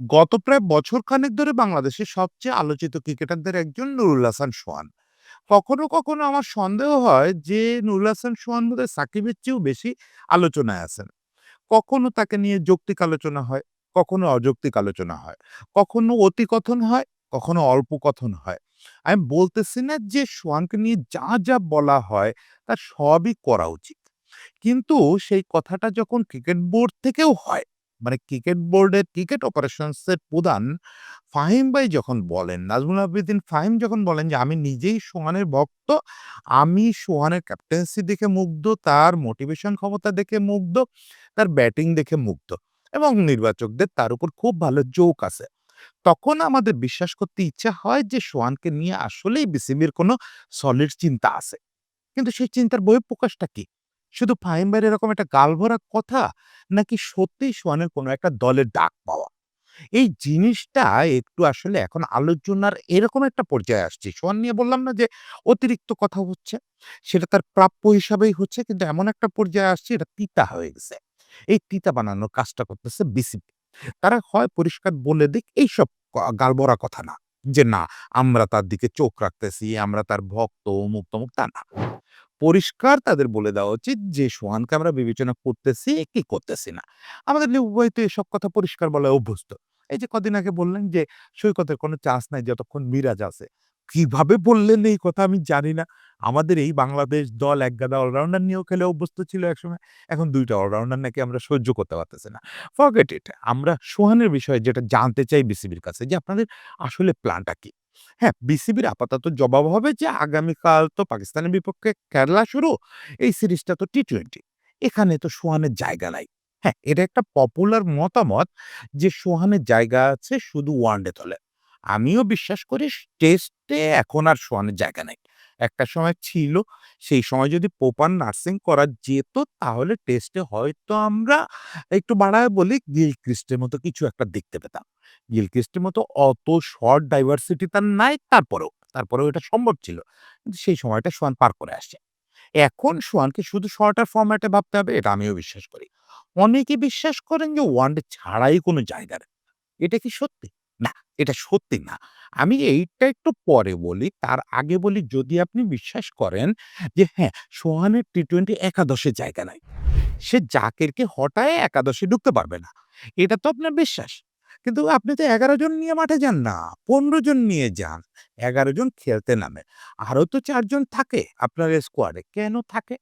গত প্রায় বছর খানেক ধরে বাংলাদেশের সবচেয়ে আলোচিত ক্রিকেটারদের একজন নুরুল হাসান সোহান। কখনো, কখনো আমার সন্দেহ হয় যে নুরুল হাসান সোহান বোধহয় সাকিবের চেয়েও বেশি আলোচনায় আছেন। কখনো তাকে নিয়ে যৌক্তিক আলোচনা হয়, কখনো অযৌক্তিক আলোচনা হয়। কখনো অতিকথন হয়, কখনো অল্প কথন হয়। আমি বলতেছি না যে সোহানকে নিয়ে যা, যা বলা হয় তার সবই করা উচিত। কিন্তু সেই কথাটা যখন ক্রিকেট বোর্ড থেকেও হয়, মানে ক্রিকেট বোর্ডের ক্রিকেট অপারেশনস এর প্রধান ফাহিম ভাই যখন বলেন, নাজমুল আবেদীন ফাহিম যখন বলেন যে, "আমি নিজেই সোহানের ভক্ত। আমি সোহানের ক্যাপ্টেন্সি দেখে মুগ্ধ, তার মোটিভেশন ক্ষমতা দেখে মুগ্ধ, তার ব্যাটিং দেখে মুগ্ধ এবং নির্বাচকদের তার উপর খুব ভালো জোক আছে।" তখন আমাদের বিশ্বাস করতে ইচ্ছা হয় যে সোহানকে নিয়ে আসলেই বিসিবির কোনো সলিড চিন্তা আছে। কিন্তু সেই চিন্তার বহিঃপ্রকাশটা কি? শুধু ফাহিম এরকম একটা গালভরা কথা? নাকি সত্যিই সোহানের কোনো একটা দলের ডাক পাওয়া? এই জিনিসটা একটু আসলে এখন আলোচনার এরকম একটা পর্যায়ে আসছে। সোহান নিয়ে বললাম না যে অতিরিক্ত কথা হচ্ছে। সেটা তার প্রাপ্য হিসাবেই হচ্ছে কিন্তু এমন একটা পর্যায়ে আসছে এটা তিতা হয়ে গেছে। এই তিতা বানানোর কাজটা করতেছে বিসিবি। তারা হয় পরিষ্কার বলে দিক এইসব ক গালভরা কথা না। যে না আমরা তার দিকে চোখ রাখতেছি, আমরা তার ভক্ত অমুক-তমুক তা না। পরিষ্কার তাদের বলে দেওয়া উচিত যে, সোহানকে আমরা বিবেচনা করতেছি, কি করতেছি না। আমাদের উভয় তো এসব কথা পরিষ্কার বলা অভ্যস্ত। এই যে কদিন আগে বললেন যে, সৈকতের কোনো চান্স নাই, যতক্ষণ মিরাজ আছে। কীভাবে বললেন এই কথা আমি জানি না। আমাদের এই বাংলাদেশ দল একগাদা অলরাউন্ডার নিয়েও খেলে অভ্যস্ত ছিল একসময়। এখন দুইটা অলরাউন্ডার নাকি আমরা সহ্য করতে পারতেছি না। ফরগেট ইট আমরা সোহানের বিষয়ে যেটা জানতে চাই বিসিবির কাছে যে আপনাদের আসলে প্ল্যানটা কি? হ্যাঁ, বিসিবির আপাতত জবাব হবে যে আগামীকাল তো পাকিস্তানের বিপক্ষে খেলা শুরু। এই সিরিজটা তো টি-টোয়েন্টি। এখানে তো সোহানের জায়গা নাই। হ্যাঁ, এটা একটা পপুলার মতামত যে সোহানের জায়গা আছে শুধু ওয়ানডে দলে। আমিও বিশ্বাস করি টেস্টে এখন আর সোহানের জায়গা নাই। একটা সময় ছিল, সেই সময় যদি প্রপার নার্সিং করা যেত তাহলে টেস্টে হয়তো আমরা একটু বাড়ায় বলি গিলক্রিস্টের মতো কিছু একটা দেখতে পেতাম। গিলক্রিস্টের মতো অত শর্ট ডাইভার্সিটি তার নাই তারপরেও, তারপরেও এটা সম্ভব ছিল। কিন্তু সেই সময়টা সোহান পার করে আসছে। এখন সোহানকে শুধু শর্টার ফর্ম্যাটে ভাবতে হবে এটা আমিও বিশ্বাস করি। অনেকে বিশ্বাস করেন যে ওয়ানডে ছাড়াই কোনো জায়গা। এটা কি সত্যি? না, এটা সত্যি না। আমি এইটা একটু পরে বলি। তার আগে বলি যদি আপনি বিশ্বাস করেন যে হ্যাঁ, সোহানের টি-টোয়েন্টি একাদশে জায়গা নাই। সে জাকেরকে হটায়ে একাদশে ঢুকতে পারবে না। এটা তো আপনার বিশ্বাস। কিন্তু আপনি তো ১১ জন নিয়ে মাঠে যান না। ১৫ জন নিয়ে যান। ১১ জন খেলতে নামে। আরও তো চারজন থাকে আপনার স্কোয়াডে। কেন থাকে?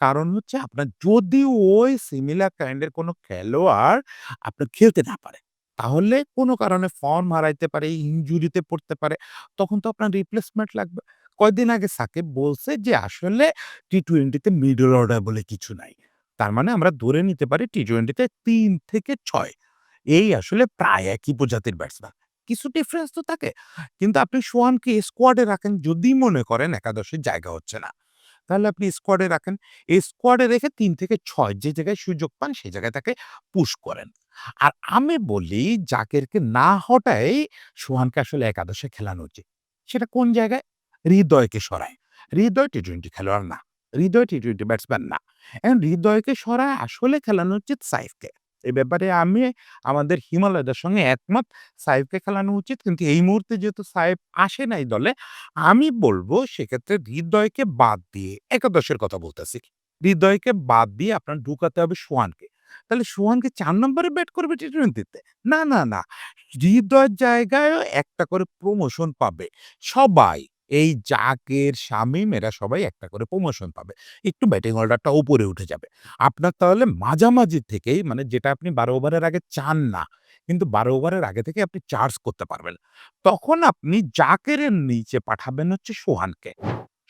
কারণ হচ্ছে আপনার যদি ওই সিমিলার কাইন্ড এর কোনো খেলোয়াড় আপনার খেলতে না পারে, তাহলে কোনো কারণে ফর্ম হারাইতে পারে, ইনজুরিতে পড়তে পারে। তখন তো আপনার রিপ্লেসমেন্ট লাগবে। কয়দিন আগে সাকিব বলছে যে আসলে টি-টোয়েন্টিতে মিডল অর্ডার বলে কিছু নাই। তার মানে আমরা ধরে নিতে পারি টি-টোয়েন্টিতে ৩ থেকে ৬ এই আসলে প্রায় একই প্রজাতির ব্যাটসম্যান। কিছু ডিফারেন্স তো থাকে। কিন্তু আপনি সোহানকে স্কোয়াডে রাখেন যদি মনে করেন একাদশের জায়গা হচ্ছে না। তাহলে আপনি স্কোয়াডে রাখেন। স্কোয়াডে রেখে ৩ থেকে ৬ যে জায়গায় সুযোগ পান সেই জায়গায় তাকে পুশ করেন। আর আমি বলি জাকেরকে না হটাই সোহানকে আসলে একাদশে খেলানো উচিত। সেটা কোন জায়গায়? হৃদয়কে সরায়। হৃদয় টি-টোয়েন্টি খেলোয়াড় না। হৃদয় টি-টোয়েন্টি ব্যাটসম্যান না। এখন হৃদয়কে সরায় আসলে খেলানো উচিত সাইফকে। এ ব্যাপারে আমি আমাদের হিমালয়দের সঙ্গে একমত। সাইফকে খেলানো উচিত। কিন্তু এই মুহূর্তে যেহেতু সাইফ আসে নাই দলে, আমি বলব সেক্ষেত্রে হৃদয়কে বাদ দিয়ে একাদশের কথা বলতেছি। হৃদয়কে বাদ দিয়ে আপনার ঢুকাতে হবে সোহানকে। তাহলে সোহানকে চার নম্বরে ব্যাট করবে টি-টোয়েন্টিতে? না, না, না। হৃদয়ের জায়গায়ও একটা করে প্রমোশন পাবে। সবাই। এই জাকের, শামীম এরা সবাই একটা করে প্রমোশন পাবে। একটু ব্যাটিং অর্ডারটা উপরে উঠে যাবে। আপনার তাহলে মাঝামাঝি থেকেই মানে যেটা আপনি ১২ ওভারের আগে চান না। কিন্তু ১২ ওভারের আগে থেকে আপনি চার্জ করতে পারবেন। তখন আপনি জাকের নিচে পাঠাবেন হচ্ছে সোহানকে।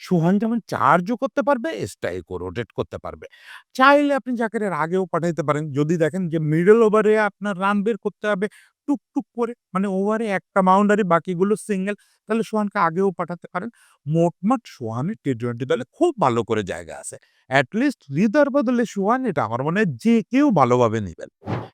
সোহান যেমন চার্জও করতে পারবে, স্ট্রাইকও রোটেট করতে পারবে। চাইলে আপনি জাকেরের আগেও পাঠাইতে পারেন। যদি দেখেন যে মিডল ওভারে আপনার রান বের করতে হবে টুক, টুক করে মানে ওভারে একটা বাউন্ডারি বাকিগুলো সিঙ্গেল তাহলে সোহানকে আগেও পাঠাতে পারেন। মোটমাট সোহানের টি-টোয়েন্টি দলে খুব ভালো করে জায়গা আছে। এট লিস্ট হৃদয়ের বদলে সোহান এটা আমার মনে হয় যে কেউ ভালোভাবে নেবেন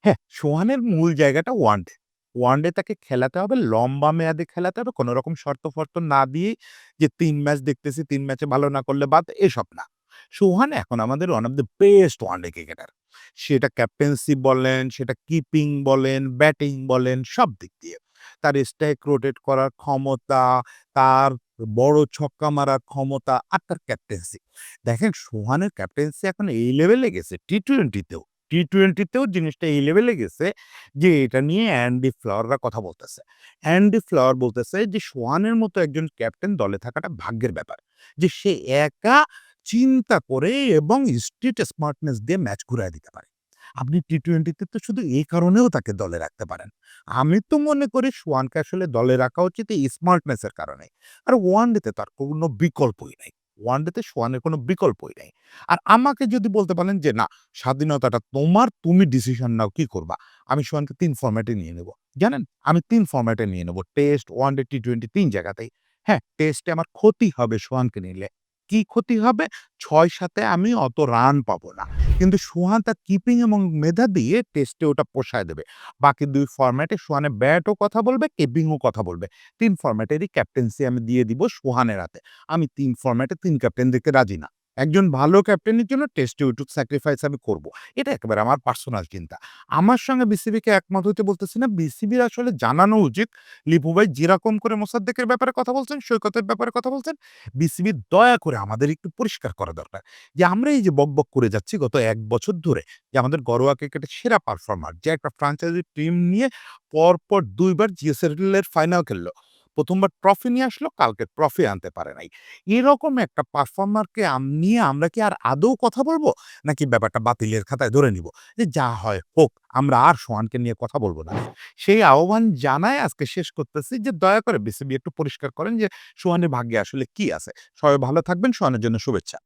হ্যাঁ, সোহানের মূল জায়গাটা ওয়ানডে। ওয়ানডে তাকে খেলাতে হবে, লম্বা মেয়াদে খেলাতে হবে। কোনো রকম শর্ত-ফর্ত না দিয়েই যে তিন ম্যাচ দেখতেছি, তিন ম্যাচে ভালো না করলে বাদ এসব না। সোহান এখন আমাদের one of the best one day cricketer. সেটা ক্যাপ্টেন্সি বলেন, সেটা কিপিং বলেন, ব্যাটিং বলেন, সব দিক দিয়ে। তার স্ট্রাইক রোটেট করার ক্ষমতা, তার বড় ছক্কা মারার ক্ষমতা আর তার ক্যাপ্টেন্সি। দেখেন সোহানের ক্যাপ্টেন্সি এখন এই লেভেলে গেছে টি-টোয়েন্টি তেও। টি-টোয়েন্টি তেও জিনিসটা এই লেভেলে গেছে যে এটা নিয়ে অ্যান্ডি ফ্লাওয়াররা কথা বলতেছে। অ্যান্ডি ফ্লাওয়ার বলতেছে যে সোয়ানের মতো একজন ক্যাপ্টেন দলে থাকাটা ভাগ্যের ব্যাপার। যে সে একা চিন্তা করে এবং স্ট্রিট স্মার্টনেস দিয়ে ম্যাচ ঘুরায় দিতে পারে। আপনি টি-টোয়েন্টিতে তো শুধু এই কারণেও তাকে দলে রাখতে পারেন। আমি তো মনে করি সোয়ানকে আসলে দলে রাখা উচিত এই স্মার্টনেস এর কারণে। আর ওয়ান ডেতে তার কোনো বিকল্পই নাই। ওয়ানডেতে সোয়ানের কোনো বিকল্পই নেই আর আমাকে যদি বলতে পারেন যে না স্বাধীনতাটা তোমার, তুমি ডিসিশন নাও কি করবা? আমি সোয়ানকে তিন ফর্ম্যাটে নিয়ে নেব। জানেন? আমি তিন ফর্ম্যাটে নিয়ে নেব। টেস্ট, ওয়ানডে, টি-টোয়েন্টি তিন জায়গাতেই। হ্যাঁ, টেস্টে আমার ক্ষতি হবে সোহানকে নিলে। কি ক্ষতি হবে? ছয় সাথে আমি অত রান পাবো না। কিন্তু সোহান তার কিপিং এবং মেধা দিয়ে টেস্টে ওটা পোষায় দেবে। বাকি দুই ফর্ম্যাটে সোহানের ব্যাটও কথা বলবে, কিপিংও কথা বলবে। তিন ফর্ম্যাটেরই ক্যাপ্টেন্সি আমি দিয়ে দিব সোহানের হাতে। আমি তিন ফর্ম্যাটে তিন ক্যাপ্টেন দিতে রাজি না। একজন ভালো ক্যাপ্টেনের জন্য টেস্টে ওইটুকু স্যাক্রিফাইস আমি করব। এটা একেবারে আমার পার্সোনাল চিন্তা। আমার সঙ্গে বিসিবিকে একমত হইতে বলতেছি না। বিসিবির আসলে জানানো উচিত লিপু ভাই যেরকম করে মোসাদ্দেকের ব্যাপারে কথা বলছেন, সৈকতের ব্যাপারে কথা বলছেন, বিসিবি দয়া করে আমাদের একটু পরিষ্কার করা দরকার। যে আমরা এই যে বকবক করে যাচ্ছি গত এক বছর ধরে যে আমাদের ঘরোয়া ক্রিকেটের সেরা পারফর্মার যে একটা ফ্র্যাঞ্চাইজি টিম নিয়ে পরপর ২ বার জিএসএল এর ফাইনাল খেললো। ১ম বার ট্রফি নিয়ে আসলো, কালকে ট্রফি আনতে পারে নাই। এরকম একটা পারফর্মারকে নিয়ে আমরা কি আর আদৌ কথা বলব নাকি ব্যাপারটা বাতিলের খাতায় ধরে নিব? যে যা হয় হোক, আমরা আর সোহানকে নিয়ে কথা বলব না। সেই আহ্বান জানায় আজকে শেষ করতেছি যে দয়া করে বিসিবি একটু পরিষ্কার করেন যে সোহানের ভাগ্যে আসলে কি আছে? সবাই ভালো থাকবেন। সোহানের জন্য শুভেচ্ছা।